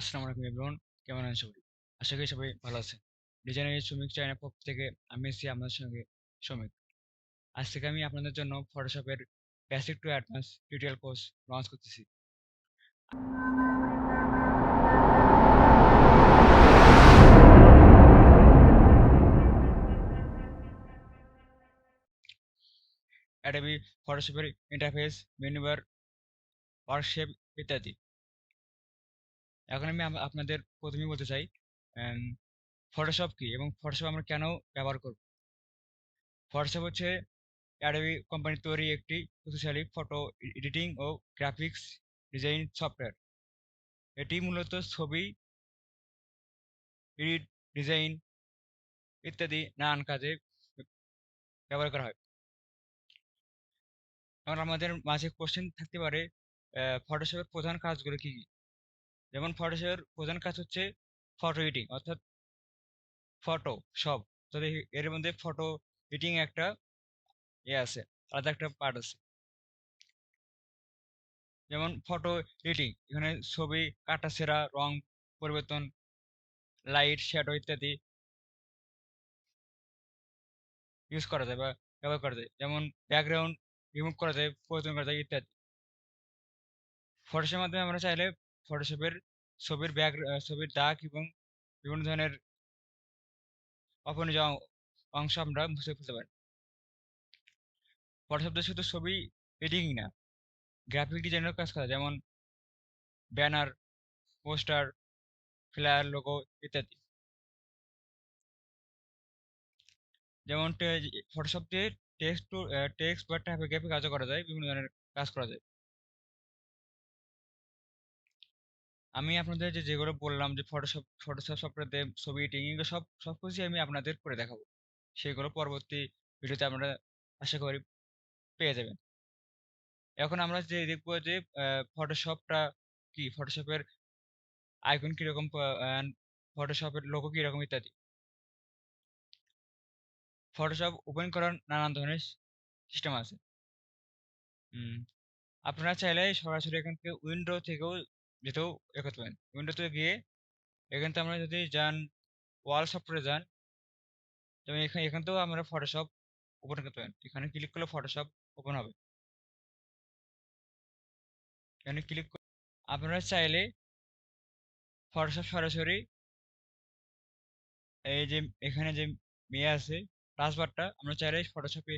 আসসালামু আলাইকুম এভরিওয়ান কেমন আছেন সবাই? আশা করি সবাই ভালো আছেন। ডিজাইনার শ্রমিক চায়নার পক্ষ থেকে আমি এসেছি আপনাদের সঙ্গে শ্রমিক আজ থেকে আমি আপনাদের জন্য ফটোশপের basic to advance tutorial course launch করতেছি। অ্যাডাবি ফটোশপের ইন্টারফেস মেনু বার ওয়ার্কশেপ ইত্যাদি। এখন আমি আপনাদের প্রথমেই বলতে চাই ফটোশপ কি এবং ফটোশপ আমরা কেন ব্যবহার করব? ফটোশপ হচ্ছে অ্যাডোবি কোম্পানির তৈরি একটি শক্তিশালী ফটো এডিটিং ও গ্রাফিক্স ডিজাইন সফটওয়্যার এটি মূলত ছবি এডিট ডিজাইন ইত্যাদি নানান কাজে ব্যবহার করা হয়। এখন আমাদের মাঝে কোশ্চেন থাকতে পারে ফটোশপের প্রধান কাজগুলো কি কি? যেমন ফটোশপের প্রধান কাজ হচ্ছে ফটো এডিটিং অর্থাৎ ফটো সব। তবে এর মধ্যে ফটো এডিটিং একটা এ আছে, আলাদা একটা পার্ট আছে। যেমন ফটো এডিটিং এখানে ছবি কাটাছেঁড়া রং পরিবর্তন লাইট শ্যাডো ইত্যাদি ইউজ করা যায় বা ব্যবহার করা যায়। যেমন ব্যাকগ্রাউন্ড রিমুভ করা যায়, পরিবর্তন করা যায় ইত্যাদি। ফটোশপের মাধ্যমে আমরা চাইলে ফটোশপের ছবির ব্যাক ছবির দাগ এবং বিভিন্ন ধরনের অপরিজয় অংশ আমরা মুছে ফেলতে পারি। ফটোশপ শুধু ছবি এডিটিং না গ্রাফিক ডিজাইনের কাজ করা, যেমন ব্যানার পোস্টার ফ্লায়ার লোগো ইত্যাদি। যেমন ফটোশপ দিয়ে টেক্সট টু টেক্সট বা টাইপোগ্রাফি কাজও করা যায়, বিভিন্ন ধরনের কাজ করা যায়। আমি আপনাদের যে, যেগুলো বললাম যে ফটোশপ ফটোশপ দিয়ে ছবি এডিটিং এগুলো সব সব কিছুই আমি আপনাদের করে দেখাবো। সেগুলো পরবর্তী ভিডিওতে আমরা আশা করি পেয়ে যাবেন। এখন আমরা যে, দেখব যে ফটোশপটা কি? ফটোশপের আইকন কীরকম ফটোশপের লোগো কীরকম ইত্যাদি। ফটোশপ ওপেন করার নানান ধরনের সিস্টেম আছে। আপনারা চাইলে সরাসরি এখান থেকে উইন্ডো থেকেও যেতেও এ পারেন উইন্ডোতে গিয়ে এখান থেকে আমরা যদি যান ওয়াল সফটওয়্যারে যান যেমন এখানে, এখান থেকেও আমরা ফটোশপ ওপেন করতে পারেন। এখানে ক্লিক করলে ফটোশপ ওপেন হবে। এখানে ক্লিক আপনারা চাইলে ফটোশপ সরাসরি এই যে, এখানে যে মেয়ে আছে টাচবারটা আমরা চাইলে ফটোশপে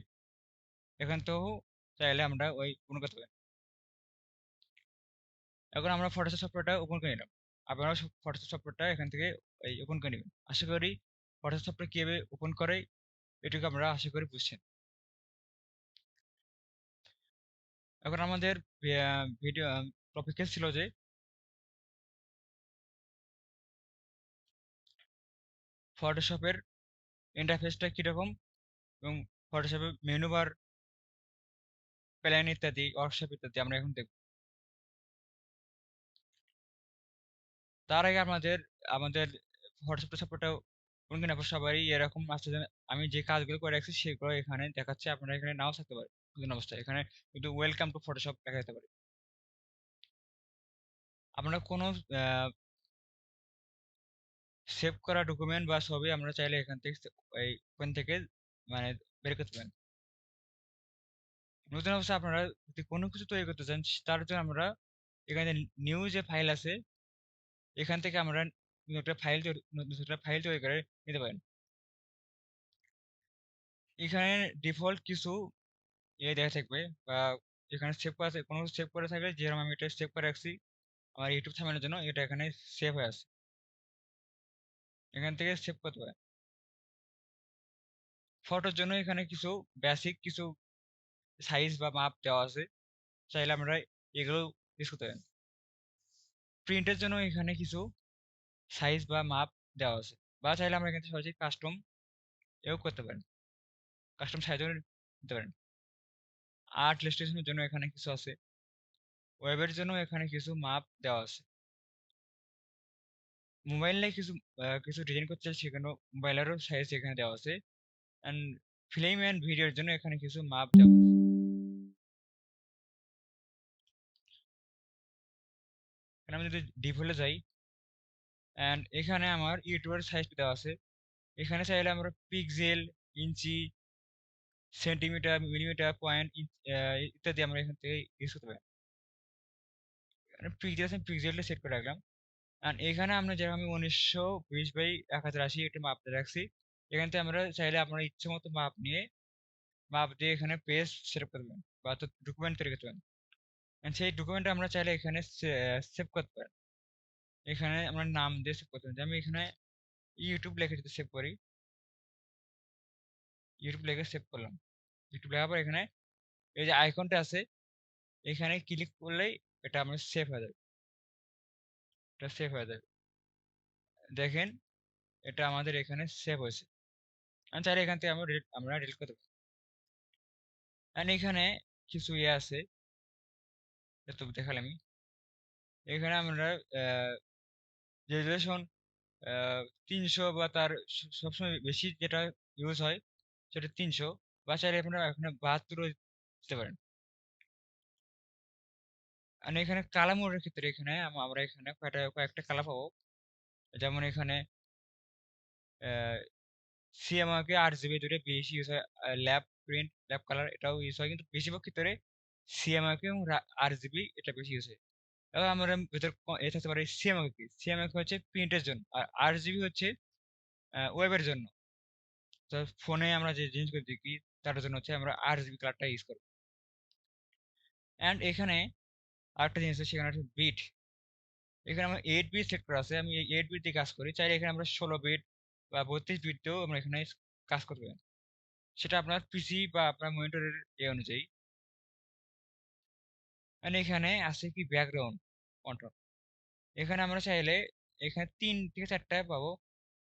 এখান থেকেও চাইলে আমরা ওই ওপেন করতে পারি। এখন আমরা ফটোশপ সফটওয়্যারটা ওপেন করে নিলাম। আপনারা ফটোশপ সফটওয়্যারটা এখান থেকে এই ওপেন করে নেবেন আশা করি ফটোশপ সফটওয়্যার কীভাবে ওপেন করে, এটুকু আমরা আশা করি বুঝছেন। এখন আমাদের ভিডিও টপিকে ছিল যে ফটোশপের ইন্টারফেসটা কীরকম এবং ফটোশপের মেনু বার প্ল্যান ইত্যাদি ওয়ার্কশপ ইত্যাদি আমরা এখন দেখব। তার আগে আমাদের আমাদের ফটোশপটা সাপোর্টটা কোন কিনা সবারই এরকম আসছে যে, আমি যে কাজগুলো করে রাখছি সেগুলো এখানে দেখাচ্ছে, আপনারা এখানে নাও থাকতে পারে নতুন অবস্থায় এখানে কিন্তু ওয়েলকাম টু ফটোশপ দেখা যেতে পারে। আপনারা কোনো সেভ করা ডকুমেন্ট বা ছবি আমরা চাইলে এখান থেকে এই ওখান থেকে মানে বের করতে পারেন। নতুন অবস্থায় আপনারা যদি কোনো কিছু তৈরি করতে চান, তার জন্য আমরা এখানে নিউ যে ফাইল আছে এখান থেকে আমরা একটা ফাইল নতুন একটা ফাইল তৈরি করে নিতে পারেন। এখানে ডিফল্ট কিছু ইয়ে দেখা থাকবে বা এখানে সেভ করা কোনো সেভ করা থাকলে যেরকম আমি এটা সেভ করে রাখছি, আমার ইউটিউব থামানোর জন্য এটা এখানে সেভ হয়ে আছে এখান থেকে সেভ করতে পারেন। ফটোর জন্য এখানে কিছু বেসিক কিছু সাইজ বা মাপ দেওয়া আছে, চাইলে আমরা এগুলো ইউজ করতে পারেন। প্রিন্টের জন্য এখানে কিছু সাইজ বা মাপ দেওয়া আছে। বা চাইলে আমরা এখানে সহজেই কাস্টম এও করতে পারেন। কাস্টম সাইজও নিতে পারেন। আর্ট ইলাস্ট্রেশনের জন্য এখানে কিছু আছে। ওয়েবের জন্য এখানে কিছু মাপ দেওয়া আছে। মোবাইলে কিছু কিছু ডিজাইন করতে চাই সেখানে মোবাইলেরও সাইজ এখানে দেওয়া আছে। অ্যান্ড ফিল্ম অ্যান্ড ভিডিওর জন্য এখানে কিছু মাপ দেওয়া আছে। এখানে আমি যদি ডিফল্টে যাই অ্যান্ড এখানে আমার ইউটিউবের সাইজটা দেওয়া আছে। এখানে চাইলে আমরা pixel inch centimetre millimetre point ইত্যাদি আমরা এখান থেকে ইউজ করতে পারি। পিক্সেল পিক্সেলটা সেট করে রাখলাম। আর এখানে আমরা যেরকম আমি উনিশশো বিশ বাই এক হাজার আশি একটা মাপ রাখছি। এখান থেকে আমরা চাইলে আপনার ইচ্ছে মতো মাপ নিয়ে মাপ দিয়ে এখানে পেজ সেট করবেন বা তো ডকুমেন্ট তৈরি করতে পারেন। সেই ডকুমেন্টটা আমরা চাইলে এখানে সেভ করতে পারি। এখানে আমরা নাম দিয়ে সেভ করতে পারি। আমি এখানে ইউটিউব লেখে যদি সেভ করি ইউটিউব লেখে সেভ করলাম। ইউটিউব লেখার পর এখানে এই যে আইকনটা আছে, এখানে ক্লিক করলেই এটা আমার সেভ হয়ে যাবে। এটা সেভ হয়ে যাবে। দেখেন, এটা আমাদের এখানে সেভ হয়েছে। আমি চাইলে এখান থেকে আমরা আমরা ডিলিট করতে পারি। এখানে কিছু ইয়ে আছে। এত দেখালে আমি এখানে আমরা রেজুলেশন তিনশো বা তার সবসময় বেশি যেটা ইউজ হয় সেটা তিনশো বা চাইলে আপনারা এখানে বাহাত্তরও দিতে পারেন আর এখানে কালা ক্ষেত্রে এখানে আমরা এখানে কয়েকটা কয়েকটা কালা পাবো যেমন এখানে সিএমআকে আট জিবি ধরে বেশি ইউজ হয় ল্যাব প্রিন্ট ল্যাব কালার এটাও ইউজ হয় কিন্তু বেশিরভাগ ক্ষেত্রে সিএমআকে এবং আট জিবি এটা বেশি ইউজ হয়। এবার আমরা ভেতর এ থাকতে পারি সিএমআকে সিএমআকে হচ্ছে প্রিন্টের জন্য। আর আট জিবি হচ্ছে ওয়েবের জন্য। তো ফোনে আমরা যে জিনিসগুলো দেখি, তার জন্য হচ্ছে আমরা আট জিবি কালারটা ইউজ করব। অ্যান্ড এখানে আরেকটা জিনিস আছে, সেখানে হচ্ছে বিট এখানে আমার এইট বিট সেট করা আছে। আমি এই এইট বিট দিয়ে কাজ করি। চাইলে এখানে আমরা ষোলো বিট বা বত্রিশ বিট দিয়েও আমরা এখানে কাজ করতে পারি। সেটা আপনার পিসি বা আপনার মনিটরের এ অনুযায়ী। এখানে আছে কি ব্যাকগ্রাউন্ড কন্ট্রোল এখানে আমরা চাইলে এখানে তিন থেকে চারটা পাবো।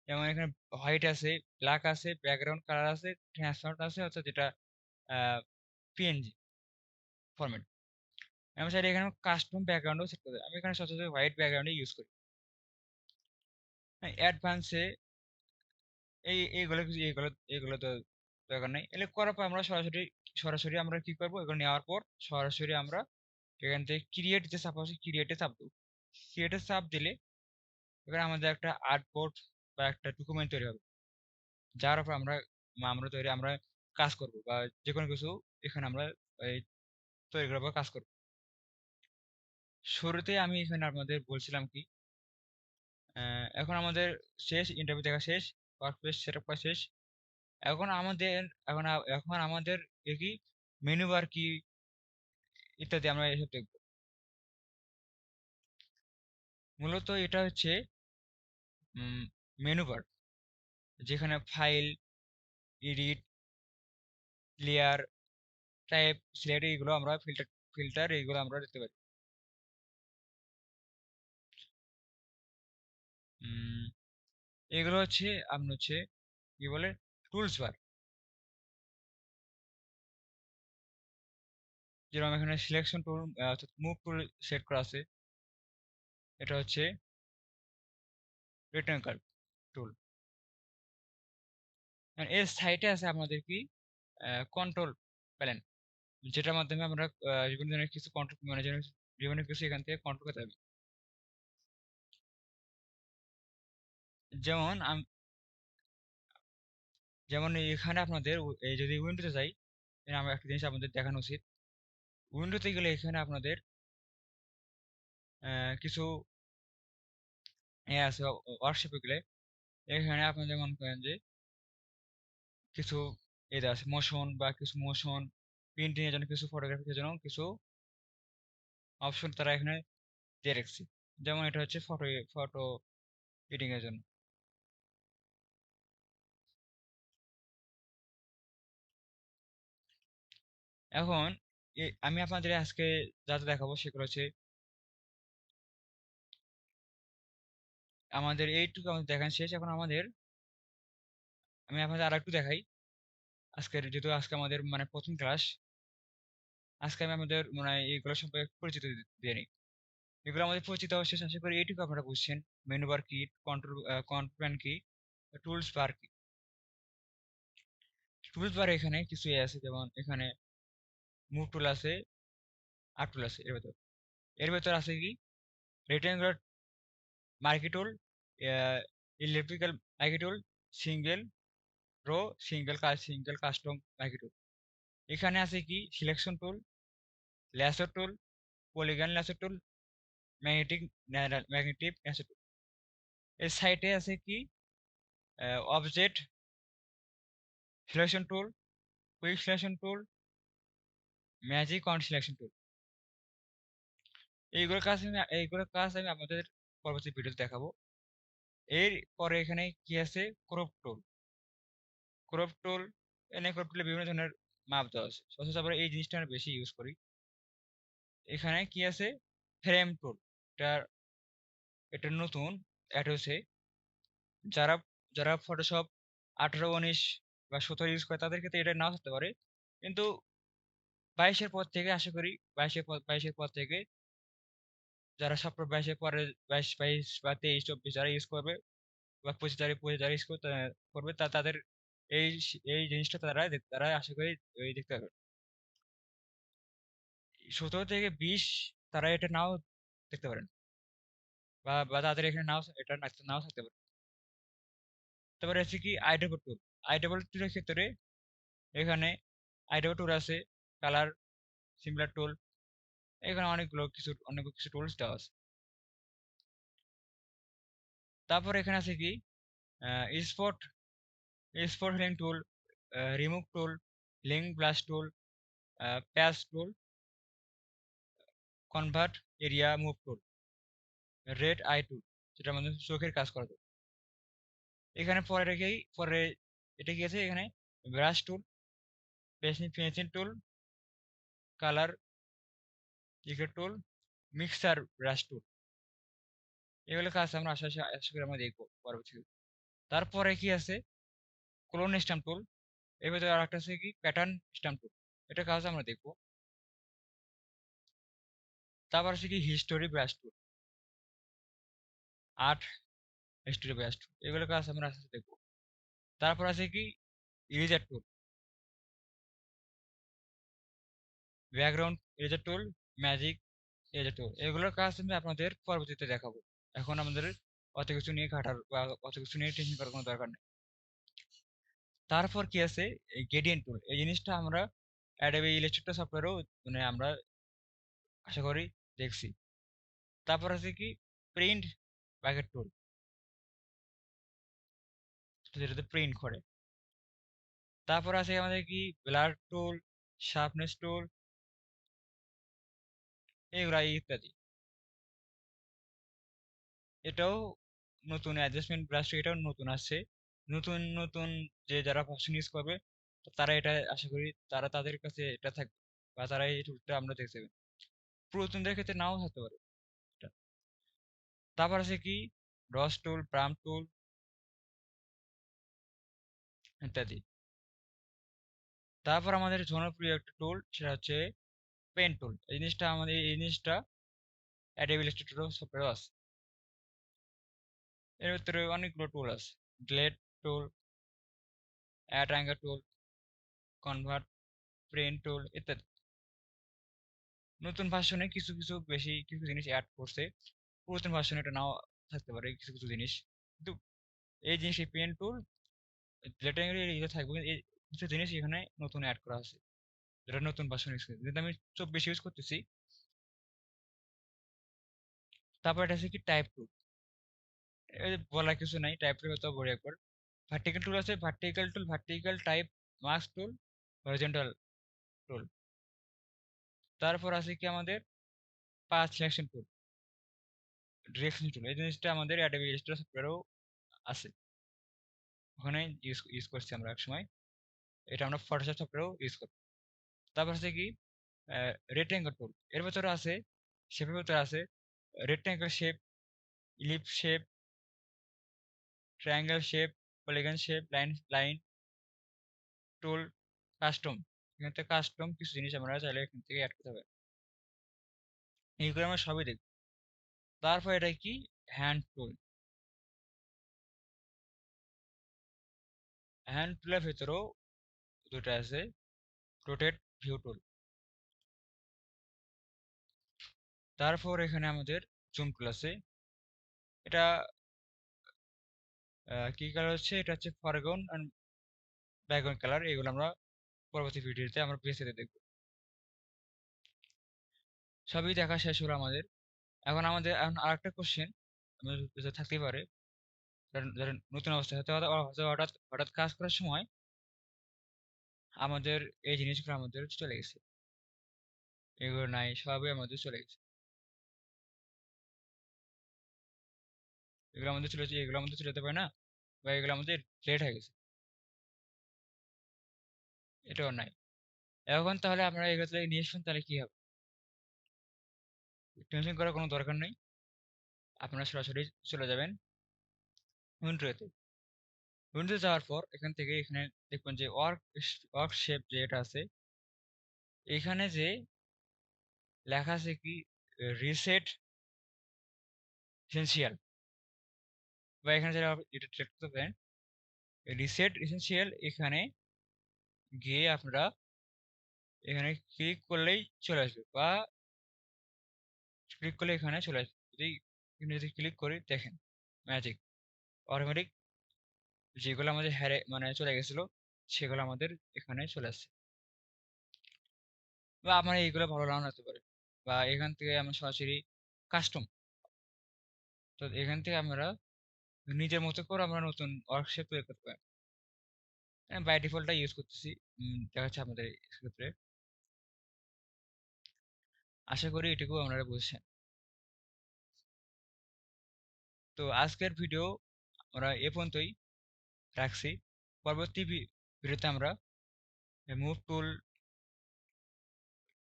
যেমন এখানে হোয়াইট আছে ব্ল্যাক আছে ব্যাকগ্রাউন্ড কালার আছে ট্রান্সপারেন্ট আছে অর্থাৎ যেটা পিএনজি ফরম্যাট আমি চাইলে এখানে কাস্টম ব্যাকগ্রাউন্ডও সেট করতে আমি এখানে সচরাচর হোয়াইট ব্যাকগ্রাউন্ডে ইউজ করি। অ্যাডভান্সে এই, এইগুলো এইগুলো এইগুলো তো দরকার নেই। এগুলো করার পর আমরা সরাসরি সরাসরি আমরা কি করব? এগুলো নেওয়ার পর সরাসরি আমরা এখান থেকে ক্রিয়েট যে আছে ক্রিয়েটে চাপ দেবো। ক্রিয়েটে চাপ দিলে এখানে আমাদের একটা আর্টবোর্ড বা একটা ডকুমেন্ট তৈরি হবে। যার উপর আমরা আমরা তৈরি, আমরা কাজ করব বা যে কোনো কিছু এখানে আমরা তৈরি করব কাজ করব। শুরুতে আমি এখানে আপনাদের বলছিলাম কি এখন আমাদের শেষ ইন্টারভিউ দেখা শেষ ওয়ার্ক প্লেস সেট করা শেষ। এখন আমাদের, এখন এখন আমাদের কি মেনু বার কি ইত্যাদি আমরা এসব দেখব। মূলত এটা হচ্ছে মেনু বার যেখানে file edit layer type select এইগুলো আমরা ফিল্টার ফিল্টার এইগুলো আমরা দেখতে পারি। এগুলো হচ্ছে, আপনার হচ্ছে, কি বলে টুলস বার যেরকম এখানে সিলেকশন টুল অর্থাৎ মুভ টুল সেট করা আছে। এটা হচ্ছে রিটার্ন কার্ড টুল এর সাইটে আছে আপনাদের কি? কন্ট্রোল প্যানেল যেটার মাধ্যমে আমরা বিভিন্ন ধরনের কিছু কন্ট্রোল ম্যানেজার বিভিন্ন কিছু এখান থেকে কন্ট্রোল করতে হবে যেমন যেমন এখানে আপনাদের যদি উইন্ডোতে যাই আমার একটা জিনিস আপনাদের দেখানো উচিত। উইন্ডোতে গেলে এখানে আপনাদের কিছু আছে ওয়ার্কশপে গেলে এখানে আপনাদের মনে করেন যে কিছু এটা আছে মোশন বা কিছু মোশন প্রিন্টিং এর জন্য কিছু ফটোগ্রাফির জন্য কিছু অপশন তারা এখানে দিয়ে রেখেছে। যেমন এটা হচ্ছে ফটো ফটো এডিটিং এর জন্য। এখন আমি আপনাদের আজকে যা যা দেখাবো সেগুলো হচ্ছে আমাদের এইটুকু আমাদের দেখান শেষ। এখন আমাদের আমি আপনাদের আর একটু দেখাই। আজকের যেহেতু আজকে আমাদের মানে প্রথম ক্লাস আজকে আমি আমাদের মানে এইগুলো সম্পর্কে পরিচিত দিয়ে নিই। এগুলো আমাদের পরিচিত শেষ। আশা করি এইটুকু আপনারা বুঝছেন। মেনু বার কি কন্ট্রোল কন্ট্রোল কি টুলস বার কি টুলস বার এখানে কিছু আছে। যেমন এখানে মুভ টুল আছে আর টুল আছে, এর ভেতর। এর ভেতর আছে কি? Rectangular marquee tool electrical marquee tool single row single single custom marquee tool এখানে আছে কি? Selection tool lasso tool polygon lasso tool magnetic magnetic lasso tool এই সাইটে আছে কি? Object selection tool quick selection tool magic wand selection tool এইগুলোর কাজ আমি এইগুলোর কাজ আমি আমাদের পরবর্তী ভিডিওতে দেখাবো। এর পরে এখানে কি আছে? ক্রপ টুল ক্রপ টুল এনে ক্রপ টুলে বিভিন্ন ধরনের মাপ দেওয়া আছে। সচরাচর আমরা এই জিনিসটা আমরা বেশি ইউজ করি। এখানে কি আছে? ফ্রেম টুল এটা এটা নতুন অ্যাড হয়েছে যারা যারা ফটোশপ আঠারো, উনিশ বা সতেরো ইউজ করে তাদের ক্ষেত্রে এটা নাও থাকতে পারে। কিন্তু বাইশের পর থেকে আশা করি, বাইশের পর বাইশের পর থেকে যারা সফটওয়্যার বাইশের পরে বাইশ বাইশ বা তেইশ, চব্বিশ যারা ইউজ করবে বা পঁচিশ যারা পঁচিশ যারা ইউজ করবে, তা তাদের এই এই জিনিসটা তারা তারা আশা করি দেখতে পাবে। সতেরো থেকে বিশ তারা এটা নাও দেখতে পারেন। বা বা তাদের এখানে নাও এটা নাও থাকতে পারে। তারপরে আছে কি আইডাবল টুল আইডাবল টুলের ক্ষেত্রে এখানে আইডাবল টুল আছে কালার সিমিলার টুল এখানে অনেকগুলো কিছু অনেক কিছু টুলস দেওয়া আছে। তারপর এখানে আছে কি? Spot spot healing tool remove tool link blast tool patch tool convert area move tool red eye tool যেটা আমাদের চোখের কাজ করে। এখানে পরে রেখেই, পরে এটা কি আছে? এখানে brush tool pencil tool colour Iker tool mixer brush tool এগুলো কাজ আমরা আশা আশা করি আমরা দেখব পরবর্তীতে। তারপরে কি আছে? ক্লোন স্ট্যাম্প টুল এর ভিতরে আর একটা আছে কি? প্যাটার্ন স্ট্যাম্প টুল এটা কাজ আমরা দেখব। তারপর আছে কি? History brush tool art history brush tool এগুলো কাজ আমরা আস্তে দেখব। তারপর আছে কি? Eraser tool background eraser tool, magic eraser tool. এগুলোর কাজ আমি আপনাদের পরবর্তীতে দেখাবো। এখন আমাদের অত কিছু নিয়ে কাটার বা অত কিছু নিয়ে টেনশন করার কোনো দরকার নেই। তারপর কি আছে? এই গ্রেডিয়েন্ট টুল এই জিনিসটা আমরা অ্যাডোবি ইলাস্ট্রেটর সফটওয়্যারও মানে আমরা আশা করি দেখছি। তারপর আছে কি? প্রিন্ট ব্যাকেট টুল যেটাতে প্রিন্ট করে। তারপর আছে আমাদের কি? ব্লার টুল শার্পনেস টুল এগুলা ইত্যাদি। এটাও নতুন অ্যাডজাস্টমেন্ট ব্রাশ এটাও নতুন আসছে। নতুন নতুন যে যারা ফাংশন ইউজ করবে, তারা এটা আশা করি তারা তাদের কাছে এটা থাকবে বা তারা এই টুলটা আমরা দেখতে পুরাতনদের ক্ষেত্রে নাও থাকতে পারে। তারপর আছে কি? রস টুল প্রাম টুল ইত্যাদি। তারপর আমাদের জনপ্রিয় একটা টুল সেটা হচ্ছে পেন টুল এই জিনিসটা আমাদের, এই জিনিসটা অ্যাডোবি ইলাস্ট্রেটরও সফটওয়্যার আছে। এর ভিতরে অনেকগুলো টুল আছে glade tool add anchor tool convert print tool ইত্যাদি। নতুন ভার্সনে কিছু কিছু বেশি, কিছু জিনিস অ্যাড করছে, পুরাতন ভার্সনে এটা নাও থাকতে পারে, কিছু কিছু জিনিস। কিন্তু এই জিনিস, এই পেন টুল ইয়ে থাকবে কিছু জিনিস এখানে নতুন অ্যাড করা আছে। যেটা নতুন ভার্সন ইউজ করছি কিন্তু আমি চব্বিশ ইউজ করতেছি, তারপর এটা হচ্ছে কি টাইপ টুল বলার কিছু নাই টাইপ টুল হয়তো বড় একবার। ভার্টিক্যাল টুল আছে vertical tool vertical type mask tool horizontal tool তারপর আছে কি আমাদের পাঁচ সিলেকশন টুল ডিরেকশন টুল এই জিনিসটা আমাদের অ্যাডোবি ইলাস্ট্রেটর সফটওয়্যারেও আছে। ওখানে ইউজ ইউজ করছি আমরা এক সময় এটা আমরা ফটোশপ সফটওয়্যারেও ইউজ করি তারপর আছে কি রেক্টেঙ্গল টুল এর ভেতরে আছে শেপের ভেতরে আছে rectangle shape ellipse shape triangle shape polygon shape line line tool custom এখান কাস্টম কিছু জিনিস আমরা চাইলে এখান থেকে অ্যাড করতে হবে এইগুলো আমরা সবই দেখব। তারপর এটা কি? হ্যান্ড টুল হ্যান্ড টুলের ভেতরেও দুটো আছে রোটেট ভিউ টুল। তারপর এখানে আমাদের জুম টুল আছে। এটা কি কালার হচ্ছে? এটা হচ্ছে ফরগ্রাউন্ড অ্যান্ড ব্যাকগ্রাউন্ড কালার। এগুলো আমরা পরবর্তী ভিডিওতে আমরা পিএসএতে দেখব। সবই দেখা শেষ হলো আমাদের। এখন আমাদের, এখন আরেকটা কোশ্চেন আমাদের থাকতেই পারে। নতুন অবস্থা হয়তো হঠাৎ হঠাৎ কাজ করার সময় আমাদের এই জিনিসগুলো আমাদের চলে গেছে। এগুলো নাই, সবই আমাদের চলে গেছে। এগুলো আমাদের চলে, এগুলো আমাদের চলে যেতে পারে না বা এগুলো আমাদের লেট হয়ে গেছে। এটাও নাই। এখন তাহলে আমরা এগুলো তাহলে নিয়ে আসুন তাহলে কি হবে? টেনশন করার কোনো দরকার নেই। আপনারা সরাসরি চলে যাবেন। উইন্ডোতে উইন্ডোতে যাওয়ার পর এখান থেকে এখানে দেখবেন যে ওয়ার্ক ওয়ার্ক শেপ যে এটা আছে, এখানে যে লেখা আছে কি? রিসেট এসেন্সিয়াল বা এখানে যারা এটা ট্রেক করতে পারেন রিসেট এসেন্সিয়াল এখানে গিয়ে আপনারা এখানে ক্লিক করলেই চলে আসবে বা ক্লিক করলে এখানে চলে আসবে। যদি যদি ক্লিক করি দেখেন, ম্যাজিক, অটোমেটিক যেগুলো আমাদের হ্যারে মানে চলে গেছিল, সেগুলো আমাদের এখানে চলে আসছে। বা আমার এইগুলো ভালো লাগানো হতে পারে। বা এখান থেকে আমরা সরাসরি কাস্টম তো এখান থেকে আমরা নিজের মতো করে আমরা নতুন ওয়ার্কশেপ তৈরি করতে পারি। বাই ডিফল্টটা ইউজ করতেছি। দেখাচ্ছে আমাদের ক্ষেত্রে। আশা করি এটুকু আপনারা বুঝছেন। তো আজকের ভিডিও আমরা এ পর্যন্তই। রাখছি পরবর্তী ভিডিওতে আমরা মুভ টুল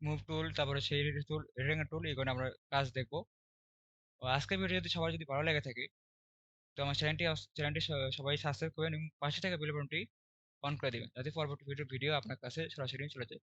মুভ টুল তারপরে সেই টুল রেডিং টুল এগুলো আমরা কাজ দেখব। আজকের ভিডিও যদি সবাই যদি ভালো লেগে থাকে, তো আমার চ্যানেলটি চ্যানেলটি সবাই সাবস্ক্রাইব করবেন এবং পাশে থাকা বিলবনটি অন করে দেবেন, যাতে পরবর্তী ভিডিও ভিডিও আপনার কাছে সরাসরি চলে যায়।